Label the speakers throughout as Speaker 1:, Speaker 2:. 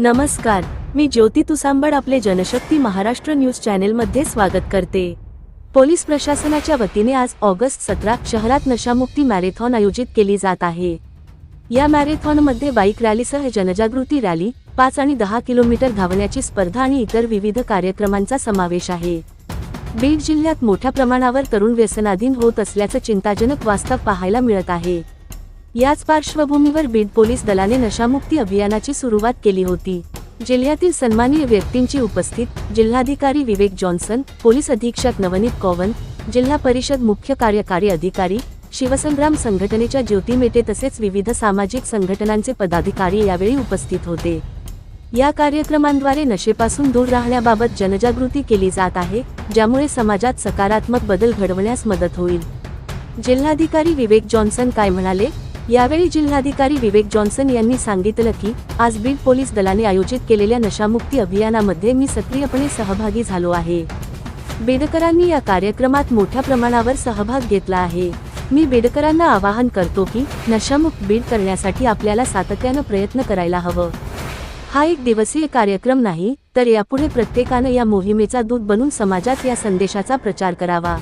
Speaker 1: नमस्कार मी ज्योती तुसांबड आपले जनशक्ती महाराष्ट्र न्यूज चॅनेलमध्ये स्वागत करते. पोलीस प्रशासनाच्या वतीने आज ऑगस्ट सतरा शहरात नशामुक्ती मॅरेथॉन आयोजित केली जात आहे. या मॅरेथॉनमध्ये बाईक रॅलीसह जनजागृती रॅली पाच आणि दहा किलोमीटर धावण्याची स्पर्धा आणि इतर विविध कार्यक्रमांचा समावेश आहे. बीड जिल्ह्यात मोठ्या प्रमाणावर तरुण व्यसनाधीन होत असल्याचं चिंताजनक वास्तव पाहायला मिळत आहे. याच पार्श्वभूमीवर बीड पोलीस दलाने नशामुक्ती अभियानाची सुरुवात केली होती. जिल्ह्यातील सन्मानीय व्यक्तींची उपस्थित जिल्हाधिकारी विवेक जॉन्सन पोलीस अधीक्षक नवनीत कौवन जिल्हा परिषद मुख्य कार्यकारी अधिकारी शिवसंग्राम संघटनेच्या ज्योती मेटे तसेच विविध सामाजिक संघटनांचे पदाधिकारी यावेळी उपस्थित होते. या कार्यक्रमांद्वारे नशेपासून दूर राहण्याबाबत जनजागृती केली जात आहे ज्यामुळे समाजात सकारात्मक बदल घडवण्यास मदत होईल. जिल्हाधिकारी विवेक जॉन्सन काय म्हणाले? यावेळी जिल्हाधिकारी विवेक जॉन्सन यांनी सांगितलं की आज बीड पोलीस दलाने आयोजित केलेल्या नशामुक्ती अभियानामध्ये मी सक्रियपणे सहभागी झालो आहे. बेडकरांनी या कार्यक्रमात मोठ्या प्रमाणावर सहभाग घेतला आहे. मी बेडकरांना आवाहन करतो की नशामुक्त बीड करण्यासाठी आपल्याला सातत्यानं प्रयत्न करायला हवं. हा एक दिवसीय कार्यक्रम नाही तर यापुढे प्रत्येकानं या मोहिमेचा दूत बनून समाजात या संदेशाचा प्रचार करावा.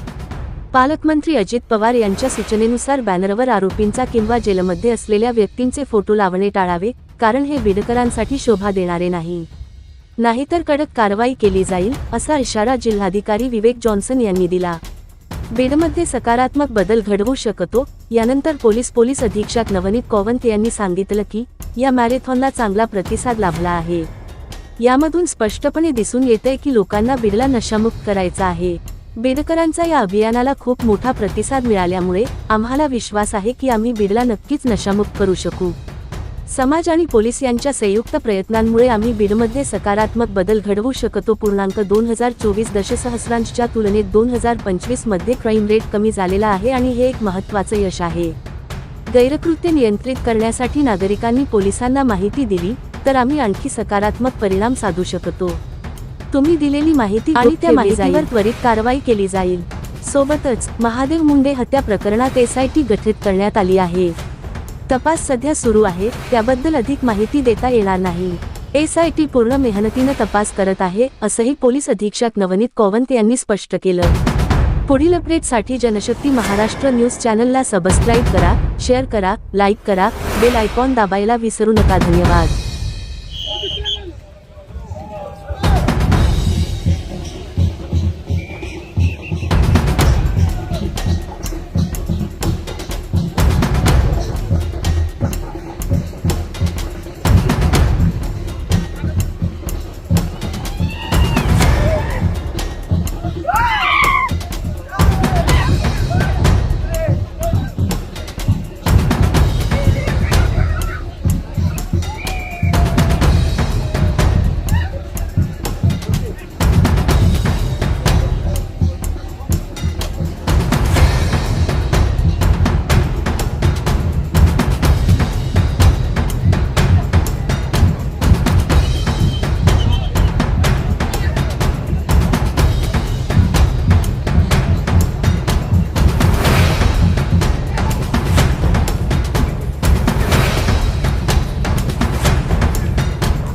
Speaker 1: पालकमंत्री अजित पवार यांच्या सूचनेनुसार बॅनरवर आरोपींचा किंवा जेलमध्ये असलेल्या व्यक्तींचे फोटो लावणे टाळावे कारण हे बिडकरांसाठी शोभा देणारे नाही. नाहीतर कडक कारवाई केली जाईल असा इशारा जिल्हाधिकारी विवेक जॉन्सन यांनी दिला. बीडमध्ये सकारात्मक बदल घडवू शकतो यानंतर पोलीस पोलीस अधीक्षक नवनीत कोवंत यांनी सांगितलं की या मॅरेथॉनला चांगला प्रतिसाद लाभला आहे. यामधून स्पष्टपणे दिसून येतंय की लोकांना बीडला नशामुक्त करायचा आहे. बीडकरांचा या अभियानाला खूप मोठा प्रतिसाद मिळाल्यामुळे आम्हाला विश्वास आहे की आम्ही बीडला नक्कीच नशामुक्त करू शकू. समाज आणि पोलीस यांच्या संयुक्त प्रयत्नांमुळे आम्ही बीडमध्ये सकारात्मक बदल घडवू शकतो. पूर्णांक दोन हजार चोवीस दशसहस्रांच्या तुलनेत दोन हजार पंचवीसमध्ये क्राईम रेट कमी झालेला आहे आणि हे एक महत्त्वाचं यश आहे. गैरकृत्य नियंत्रित करण्यासाठी नागरिकांनी पोलिसांना माहिती दिली तर आम्ही आणखी सकारात्मक परिणाम साधू शकतो. तुम्ही दिलेली माहिती आणि त्या माहितीवर त्वरित कारवाई केली जाईल. सोबतच महादेव मुंडे हत्या प्रकरणात एसआयटी गठीत करण्यात आली आहे. तपास सध्या सुरू आहे त्याबद्दल अधिक माहिती देता येणार नाही. एसआयटी पूर्ण मेहनतीनं तपास करत आहे असंही पोलीस अधीक्षक नवनीत कोवंत यांनी स्पष्ट केलं. पुढील अपडेटसाठी जनशक्ती महाराष्ट्र न्यूज चॅनलला सबस्क्राईब करा शेअर करा लाईक करा बेल आयकॉन दाबायला विसरू नका. धन्यवाद.